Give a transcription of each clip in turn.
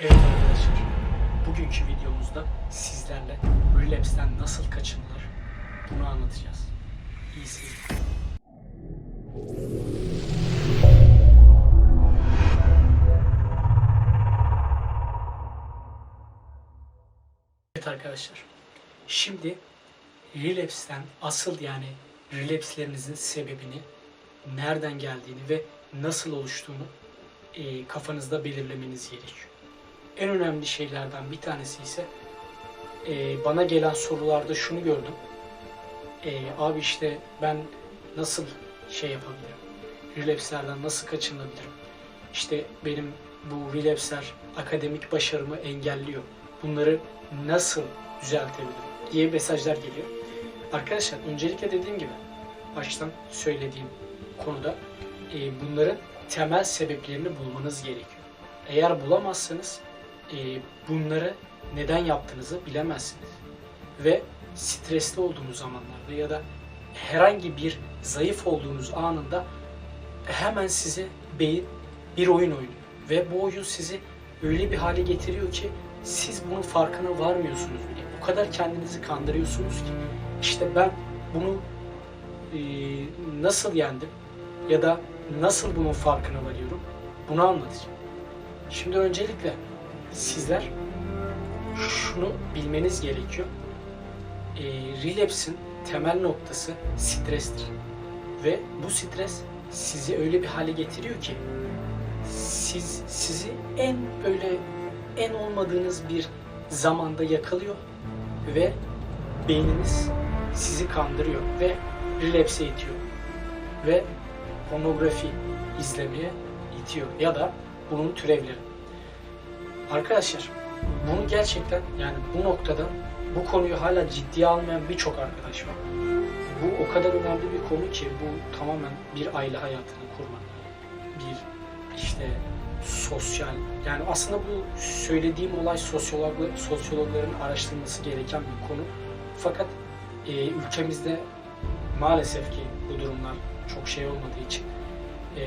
Evet arkadaşlar, bugünkü videomuzda sizlerle relapse'den nasıl kaçınılır bunu anlatacağız. İyi seyirler. Evet arkadaşlar, şimdi relapse'den asıl yani relapse'lerinizin sebebini, nereden geldiğini ve nasıl oluştuğunu e, kafanızda belirlemeniz gerekiyor. En önemli şeylerden bir tanesi ise e, bana gelen sorularda şunu gördüm. E, abi işte ben nasıl şey yapabilirim? Relapse'lerden nasıl kaçınabilirim? İşte benim bu relapse'ler akademik başarımı engelliyor. Bunları nasıl düzeltebilirim? diye mesajlar geliyor. Arkadaşlar öncelikle dediğim gibi baştan söylediğim konuda e, bunların temel sebeplerini bulmanız gerekiyor. Eğer bulamazsanız bunları neden yaptığınızı bilemezsiniz. Ve stresli olduğunuz zamanlarda ya da herhangi bir zayıf olduğunuz anında hemen size beyin bir oyun oynuyor. Ve bu oyun sizi öyle bir hale getiriyor ki siz bunun farkına varmıyorsunuz bile. O kadar kendinizi kandırıyorsunuz ki. İşte ben bunu e, nasıl yendim ya da nasıl bunun farkına varıyorum bunu anlatacağım. Şimdi öncelikle sizler şunu bilmeniz gerekiyor. E, relapse'in temel noktası strestir. Ve bu stres sizi öyle bir hale getiriyor ki siz sizi en böyle en olmadığınız bir zamanda yakalıyor ve beyniniz sizi kandırıyor ve relapse'e itiyor ve pornografi izlemeye itiyor ya da bunun türevleri. Arkadaşlar bunu gerçekten yani bu noktada bu konuyu hala ciddiye almayan birçok arkadaş var. Bu o kadar önemli bir konu ki bu tamamen bir aile hayatını kurma. Bir işte sosyal yani aslında bu söylediğim olay sosyologlar, sosyologların araştırması gereken bir konu. Fakat e, ülkemizde maalesef ki bu durumlar çok şey olmadığı için e,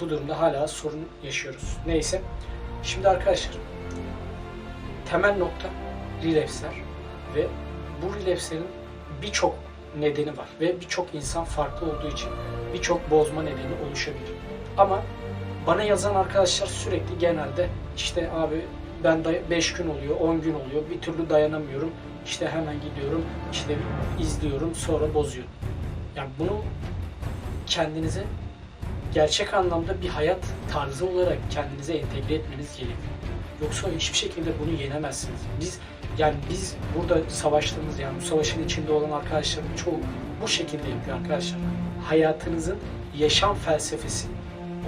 bu durumda hala sorun yaşıyoruz. Neyse. Şimdi arkadaşlar temel nokta relapse'ler ve bu relapse'lerin birçok nedeni var ve birçok insan farklı olduğu için birçok bozma nedeni oluşabilir. Ama bana yazan arkadaşlar sürekli genelde işte abi ben 5 gün oluyor, 10 gün oluyor, bir türlü dayanamıyorum. İşte hemen gidiyorum, işte izliyorum, sonra bozuyorum. Yani bunu kendinize gerçek anlamda bir hayat tarzı olarak kendinize entegre etmeniz gerekiyor. Yoksa hiçbir şekilde bunu yenemezsiniz. Biz yani biz burada savaştığımız yani bu savaşın içinde olan arkadaşların çoğu bu şekilde yapıyor arkadaşlar. Hayatınızın yaşam felsefesi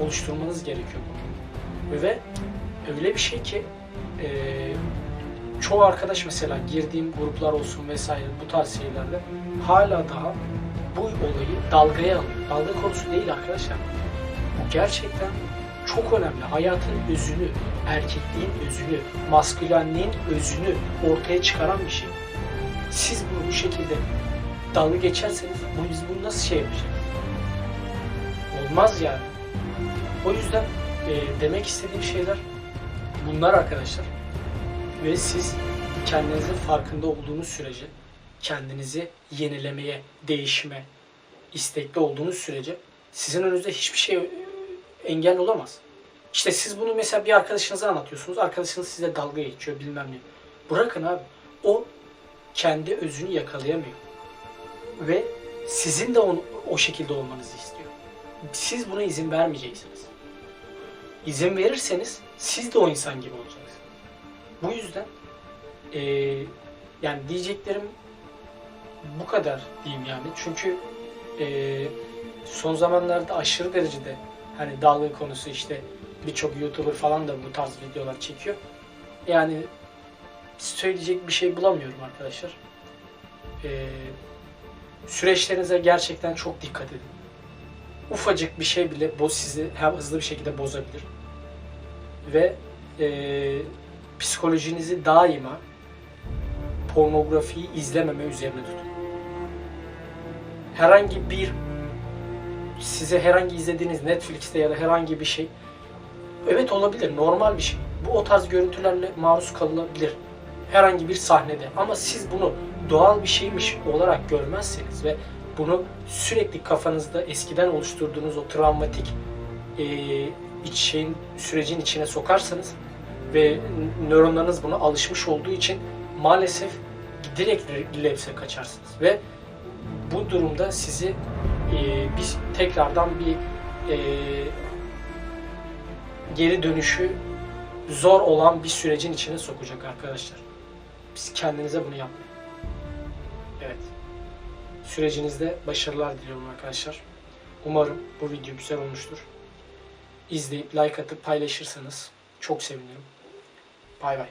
oluşturmanız gerekiyor. Ve öyle bir şey ki e, çoğu arkadaş mesela girdiğim gruplar olsun vesaire bu tarz şeylerde hala daha bu olayı dalgaya alıyor. Dalga konusu değil arkadaşlar. Gerçekten çok önemli. Hayatın özünü, erkekliğin özünü, maskülenliğin özünü ortaya çıkaran bir şey. Siz bunu bu şekilde dalga geçerseniz bu biz bunu nasıl şey yapacağız? Olmaz yani. O yüzden e, demek istediğim şeyler bunlar arkadaşlar. Ve siz kendinizin farkında olduğunuz sürece kendinizi yenilemeye, değişime istekli olduğunuz sürece sizin önünüzde hiçbir şey engel olamaz. İşte siz bunu mesela bir arkadaşınıza anlatıyorsunuz. Arkadaşınız size dalga geçiyor bilmem ne. Bırakın abi. O kendi özünü yakalayamıyor. Ve sizin de onu, o şekilde olmanızı istiyor. Siz buna izin vermeyeceksiniz. İzin verirseniz siz de o insan gibi olacaksınız. Bu yüzden eee, yani diyeceklerim bu kadar diyeyim yani. Çünkü eee, son zamanlarda aşırı derecede hani dalga konusu işte birçok YouTuber falan da bu tarz videolar çekiyor. Yani söyleyecek bir şey bulamıyorum arkadaşlar. Eee, süreçlerinize gerçekten çok dikkat edin. Ufacık bir şey bile boz sizi hem hızlı bir şekilde bozabilir. Ve eee psikolojinizi daima pornografiyi izlememe üzerine tutun. Herhangi bir size herhangi izlediğiniz Netflix'te ya da herhangi bir şey evet olabilir normal bir şey. bu o tarz görüntülerle maruz kalınabilir herhangi bir sahnede. Ama siz bunu doğal bir şeymiş olarak görmezseniz ve bunu sürekli kafanızda eskiden oluşturduğunuz o travmatik e, iç şeyin sürecin içine sokarsanız ve nöronlarınız buna alışmış olduğu için maalesef direkt relapse'e kaçarsınız ve bu durumda sizi e, biz tekrardan bir e, geri dönüşü zor olan bir sürecin içine sokacak arkadaşlar. Biz kendinize bunu yapmayın. Evet. Sürecinizde başarılar diliyorum arkadaşlar. Umarım bu video güzel olmuştur. İzleyip like atıp paylaşırsanız çok sevinirim. Bay bay.